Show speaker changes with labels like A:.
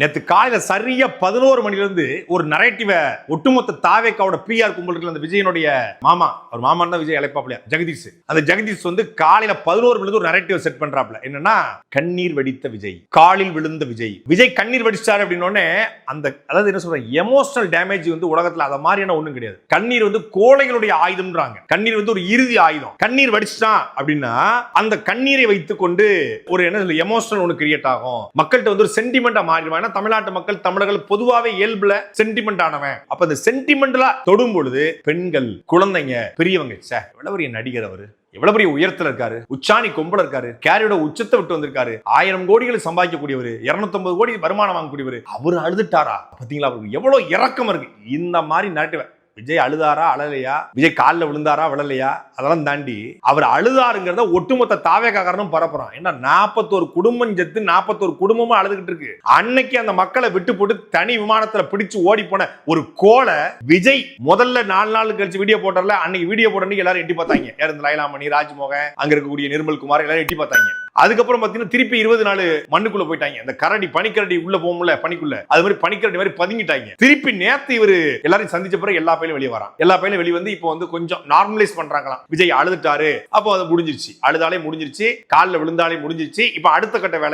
A: நேற்று காலையில் சரியா பதினோரு மணிலேருந்து ஒரு நரேட்டிவை ஒட்டுமொத்த தாவேக்காவோட பிஆர் கும்பல் அந்த விஜயனுடைய மாமா. அவர் மாமான் தான் விஜய் அழைப்பாப்ல ஜெகதீஷ். அந்த ஜெகதீஷ் வந்து காலையில் பதினோரு மணிலேருந்து ஒரு நரேட்டிவ் செட் பண்ணுறாப்புல என்னன்னா கண்ணீர் வெடித்த விஜய் காலில் விழுந்த விஜய். விஜய் கண்ணீர் வெடிச்சாரு அப்படின்னோடனே அந்த அதாவது என்ன சொல்கிறேன் எமோஷனல் டேமேஜ் வந்து உலகத்தில் அதை மாதிரியான ஒன்றும் கிடையாது. கண்ணீர் வந்து கோழைகளுடைய ஆயுதம்ன்றாங்க. கண்ணீர் வந்து ஒரு இறுதி ஆயுதம். கண்ணீர் வடிச்சிட்டான் அப்படின்னா அந்த கண்ணீரை வைத்துக்கொண்டு ஒரு என்ன சொல்ல எமோஷனல் ஒன்று கிரியேட் ஆகும். மக்கள்கிட்ட வந்து ஒரு சென்டிமெண்ட்டாக மாறிடுவாங்க. ஏன்னா தமிழ்நாட்டு மக்கள் தமிழர்கள் பொதுவாகவே இயல்புல சென்டிமெண்ட் ஆனவன். அப்ப இந்த சென்டிமெண்டலா தொடும் பொழுது பெண்கள் குழந்தைங்க பெரியவங்க சே எவ்வளவு பெரிய நடிகர் அவரு? எவ்வளவு பெரிய உயரத்துல இருக்காரு? உச்சாணி கொம்பல இருக்காரு. கேரியோட உச்சத்தை விட்டு வந்திருக்காரு. ஆயிரம் கோடிகளை சம்பாதிக்கக்கூடியவர். 250 கோடி வருமானம் வாங்கக்கூடியவர். அவர் அழுதுட்டாரா? பாத்தீங்களா? அவருக்கு எவ்வளவு இறக்கம் இருக்கு. இந்த மாதிரி நாட்டு விஜய் அழுதாரா அழலையா? விஜய் காலில் விழுந்தாரா விழலையா? அதெல்லாம் தாண்டி அவர் அழுதாருங்கிறத ஒட்டுமொத்த தாவேக்காரனும் பரப்புறான். ஏன்னா நாற்பத்தோரு குடும்பம் செத்து நாற்பத்தோரு குடும்பமும் அழுதுகிட்டு இருக்கு. அன்னைக்கு அந்த மக்களை விட்டு போட்டு தனி விமானத்துல பிடிச்சு ஓடி போன ஒரு கோலை விஜய் முதல்ல நாலு நாள் கழிச்சு வீடியோ போட்டார்ல அன்னைக்கு வீடியோ போட்ட எல்லாரும் எட்டி பார்த்தாங்க. யார் இந்த லைலாமணி ராஜ்மோகன் அங்க இருக்கக்கூடிய நிர்மல் குமார் எல்லாரும் எட்டி பார்த்தாங்க. அதுக்கப்புறம் பாத்தீங்கன்னா திருப்பி இருபது நாள் மண்ணுக்குள்ள போயிட்டாங்க. இந்த கரடி பனிக்கரடி உள்ள போகும்ல பனிக்குள்ள. அது மாதிரி பனிக்கரடி மாதிரி பதுங்கிட்டாங்க. திருப்பி நேத்து இவரு எல்லாரையும் சந்திச்ச பிறகு எல்லா பையிலும் வெளியே வரான். எல்லா பையிலும் வெளியே வந்து இப்போ வந்து கொஞ்சம் நார்மலைஸ் பண்றாங்களாம். விஜய் அழுதுட்டாரு. அப்போ அது முடிஞ்சிருச்சு. அழுதாலே முடிஞ்சிருச்சு. காலில் விழுந்தாலே முடிஞ்சிருச்சு. இப்போ அடுத்த கட்ட வேலை